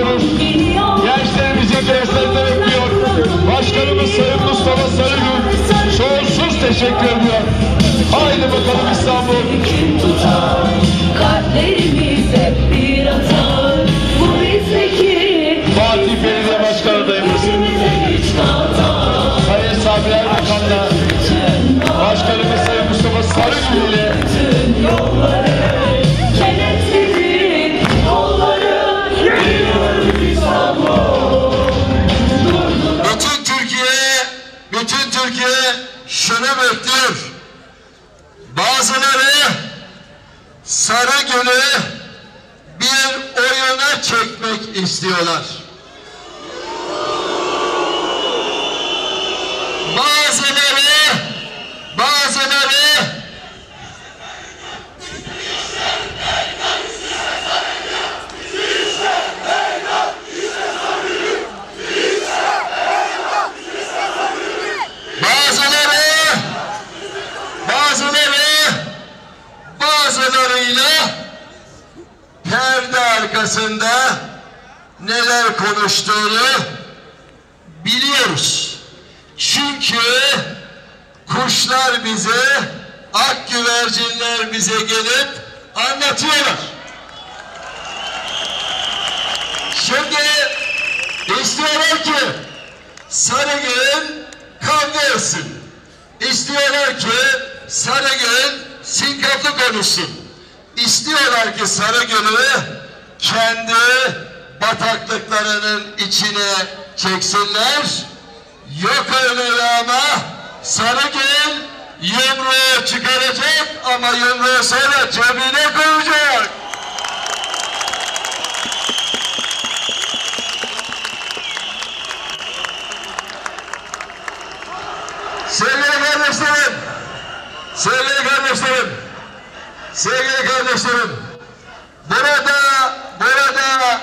ediyoruz. Gençlerimizin derslerinde bekliyor. Başkanımız Sayın Mustafa Sarıgül sonsuz teşekkür ediyor. Haydi bakalım İstanbul. İstiyorlar. Bazıları, bazıları arkasında neler konuştuğunu biliyoruz. Çünkü kuşlar bize, ak güvercinler bize gelip anlatıyorlar. Şimdi istiyorlar ki Sarıgül kavga etsin. İstiyorlar ki Sarıgül sinkaflı konuşsun. İstiyorlar ki Sarıgül'ü kendi bataklıklarının içine çeksinler. Yok öyle ama Sarıgül yumruğu çıkaracak ama yumruğu sonra cebine koyacak. Sevgili kardeşlerim, sevgili kardeşlerim, sevgili kardeşlerim, burada, burada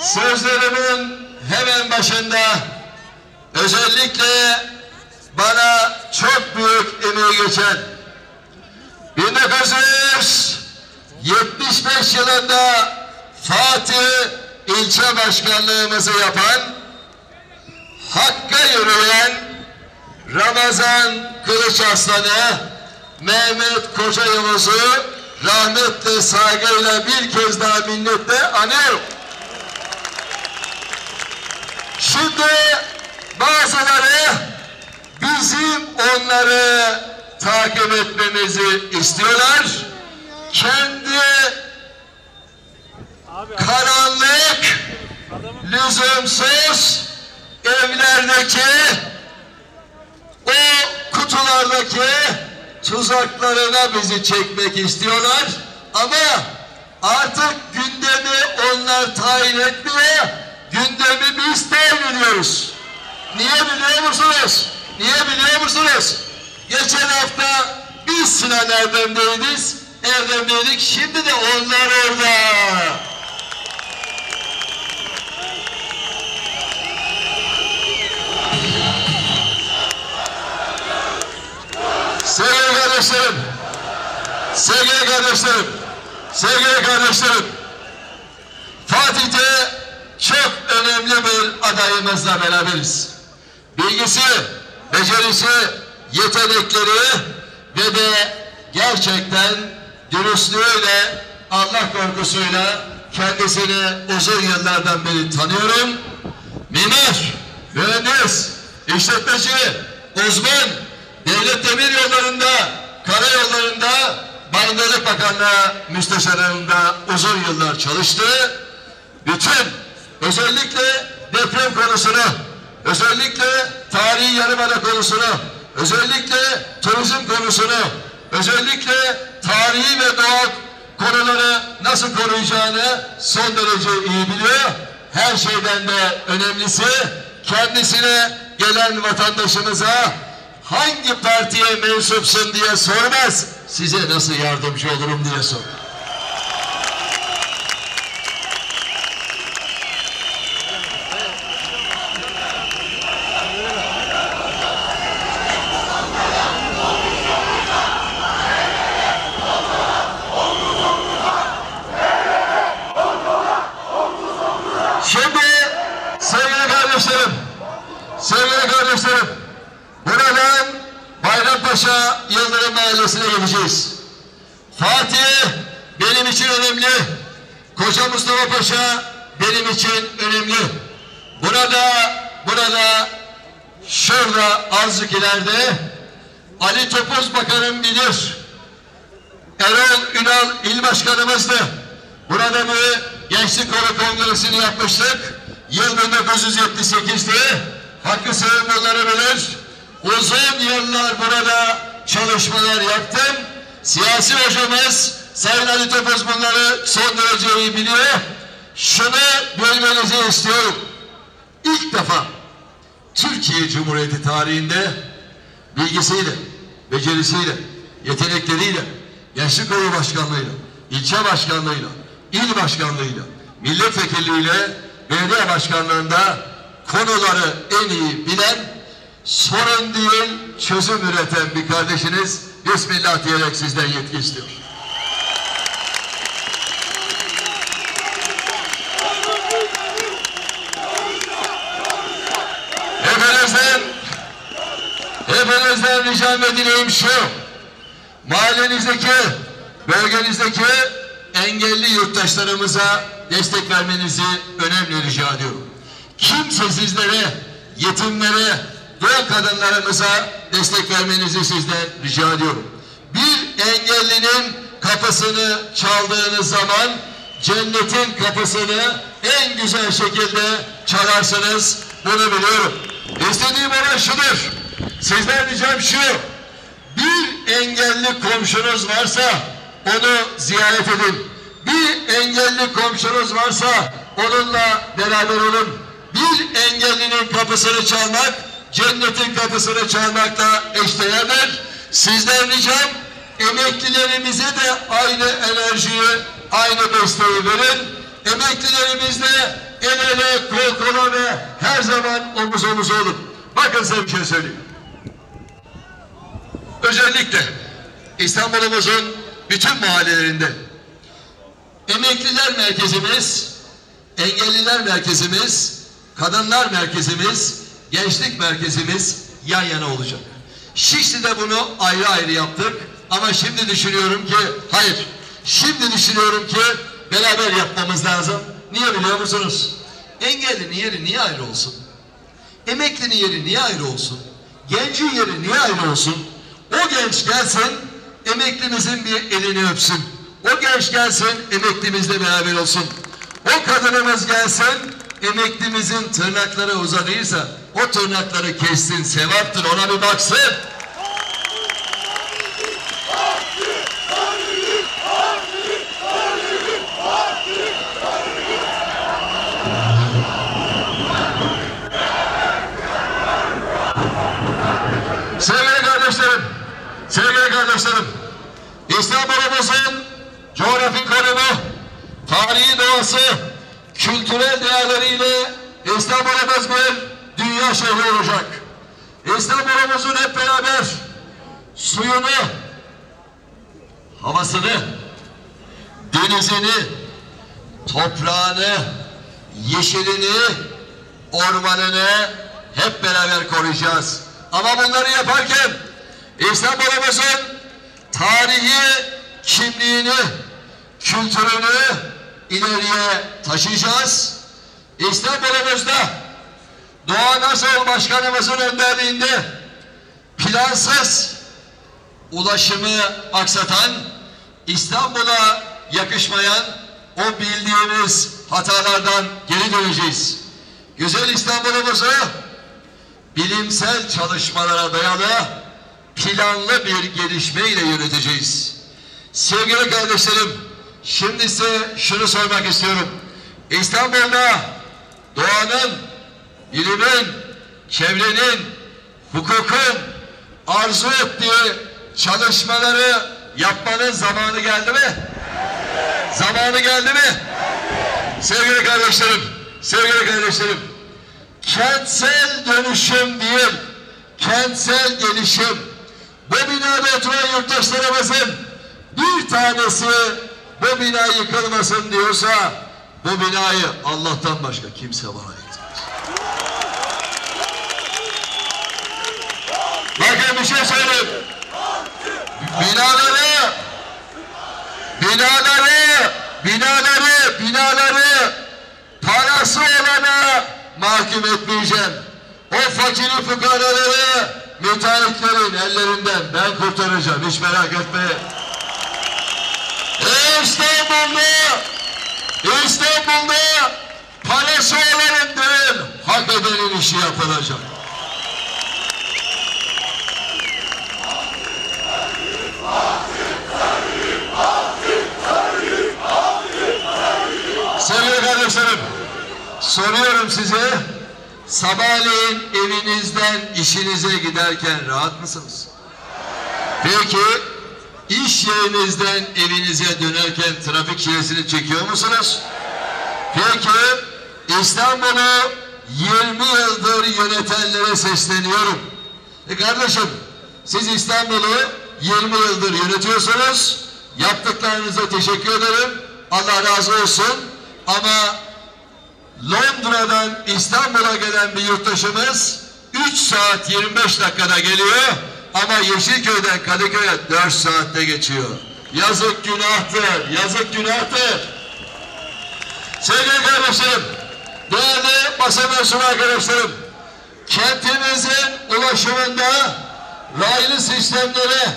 sözlerimin hemen başında özellikle bana çok büyük emeği geçen 1975 yılında Fatih ilçe başkanlığımızı yapan Hakk'a yürüyen Ramazan Kılıç Aslan'ı, Mehmet Koca Yavuz'u rahmetle saygıyla bir kez daha minnetle anıyorum. Şimdi bazıları bizim onları takip etmemizi istiyorlar. Kendi karanlık, lüzumsuz evlerdeki o kutulardaki tuzaklarına bizi çekmek istiyorlar ama artık gündemi onlar tayin etmiyor gündemi biz tayin ediyoruz niye biliyor musunuz? Niye biliyor musunuz? Geçen hafta biz Sinan Erdem'deydiz Erdem'deydik şimdi de onlar orada. Sevgili kardeşlerim, sevgili kardeşlerim, sevgili kardeşlerim, Fatih'te önemli bir adayımızla beraberiz. Bilgisi, becerisi, yetenekleri ve de gerçekten dürüstlüğüyle, Allah korkusuyla kendisini uzun yıllardan beri tanıyorum. Mimar, mühendis, işletmeci, uzman, devlet demir yollarında, karayollarında, Bankacılık Bakanlığı müsteşarlığında uzun yıllar çalıştı. Bütün özellikle deprem konusunu, özellikle tarihi yarımada konusunu, özellikle turizm konusunu, özellikle tarihi ve doğal konuları nasıl koruyacağını son derece iyi biliyor. Her şeyden de önemlisi kendisine gelen vatandaşımıza hangi partiye mensupsun diye sormaz. Size nasıl yardımcı olurum diye sor. Kardeşlerim, buradan Bayrampaşa Yıldırım Mahallesi'ne gideceğiz. Fatih benim için önemli. Koca Mustafa Paşa benim için önemli. Burada, burada, şurada azıcık ileride Ali Topuz Bakanım bilir. Erol Ünal İl Başkanımızdı. Burada bir Gençlik Kolu Kongresi'ni yapmıştık. Yıl 1978'di. Hakkı savunmaları bilir. Uzun yıllar burada çalışmalar yaptım. Siyasi hocamız Sayın Ali Topuz bunları son derece iyi biliyor. Şunu bilmenizi istiyorum. İlk defa Türkiye Cumhuriyeti tarihinde bilgisiyle, becerisiyle, yetenekleriyle, gençlik kolu başkanlığıyla, ilçe başkanlığıyla, il başkanlığıyla, milletvekilliğiyle, belediye başkanlığında konuları en iyi bilen, sorun değil çözüm üreten bir kardeşiniz Bismillah diyerek sizden yetki istiyor. Hepinizden Hepinizden ricam ve dileğim şu. Mahallenizdeki, bölgenizdeki engelli yurttaşlarımıza destek vermenizi önemli rica ediyorum. Kimsesizlere, yetimlere ve kadınlarımıza destek vermenizi sizden rica ediyorum. Bir engellinin kapısını çaldığınız zaman cennetin kapısını en güzel şekilde çalarsınız. Bunu biliyorum. İstediğim olan şudur. Sizden ricam şu. Bir engelli komşunuz varsa onu ziyaret edin. Bir engelli komşunuz varsa onunla beraber olun. Engellinin kapısını çalmak cennetin kapısını çalmakla eşdeğerdir. Sizden ricam emeklilerimize de aynı enerjiyi, aynı desteği verin. Emeklilerimizle el ele, kol kola ve her zaman omuz omuz olun. Bakın size bir şey söyleyeyim. Özellikle İstanbul'umuzun bütün mahallelerinde emekliler merkezimiz, engelliler merkezimiz, kadınlar merkezimiz, gençlik merkezimiz yan yana olacak. Şişli'de bunu ayrı ayrı yaptık ama şimdi düşünüyorum ki hayır. Şimdi düşünüyorum ki beraber yapmamız lazım. Niye biliyor musunuz? Engellinin yeri niye ayrı olsun? Emeklinin yeri niye ayrı olsun? Gencin yeri niye ayrı olsun? O genç gelsin, emeklimizin bir elini öpsün. O genç gelsin, emeklimizle beraber olsun. O kadınımız gelsin, emeklimizin tırnakları uzadıysa o tırnakları kessin, sevaptır ona bir baksın. Sevgili kardeşlerim, sevgili kardeşlerim, İstanbul'umuzun coğrafi konumu, tarihi doğası, kültürel değerleriyle İstanbul'umuz bir dünya şehri olacak. İstanbul'umuzun hep beraber suyunu, havasını, denizini, toprağını, yeşilini, ormanını hep beraber koruyacağız. Ama bunları yaparken İstanbul'umuzun tarihi kimliğini, kültürünü ileriye taşıyacağız. İstanbul'umuzda Doğan Asıl Başkanımızın önderliğinde plansız ulaşımı aksatan, İstanbul'a yakışmayan o bildiğimiz hatalardan geri döneceğiz. Güzel İstanbul'umuzu bilimsel çalışmalara dayalı planlı bir gelişmeyle yöneteceğiz. Sevgili kardeşlerim, şimdi size şunu sormak istiyorum. İstanbul'da doğanın, bilimin, çevrenin, hukukun arzu ettiği çalışmaları yapmanın zamanı geldi mi? Zamanı geldi mi? Sevgili kardeşlerim, sevgili kardeşlerim, kentsel dönüşüm değil, kentsel gelişim. Bu binada oturan yurttaşlarımızın bir tanesi bu bina yıkılmasın diyorsa bu binayı Allah'tan başka kimse bana etmez. Bakın bir şey söyleyeyim. Binaları, binaları, binaları, binaları parası olana mahkum etmeyeceğim. O fakiri fukaraları müteahhitlerin ellerinden ben kurtaracağım. Hiç merak etmeyin. İstanbul'da İstanbul'da parası olanın değil, hak edenin işi yapılacak. Sevgili kardeşlerim, soruyorum size, sabahleyin evinizden işinize giderken rahat mısınız? Peki, iş yerinizden evinize dönerken trafik çilesini çekiyor musunuz? Peki, İstanbul'u 20 yıldır yönetenlere sesleniyorum. E kardeşim, siz İstanbul'u 20 yıldır yönetiyorsunuz. Yaptıklarınıza teşekkür ederim. Allah razı olsun. Ama Londra'dan İstanbul'a gelen bir yurttaşımız 3 saat 25 dakikada geliyor ama Yeşilköy'den Kadıköy'e 4 saatte geçiyor. Yazık günahtır, yazık günahtır. Sevgili kardeşlerim, değerli basın mensubu arkadaşlarım, kentimizin ulaşımında raylı sistemlere,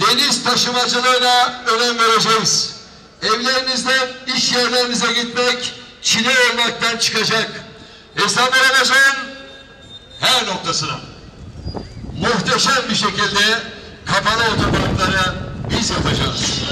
deniz taşımacılığına önem vereceğiz. Evlerinizden iş yerlerinize gitmek çile olmaktan çıkacak. İstanbul'umuzun her noktasına muhteşem bir şekilde kapalı otoparkları biz yapacağız.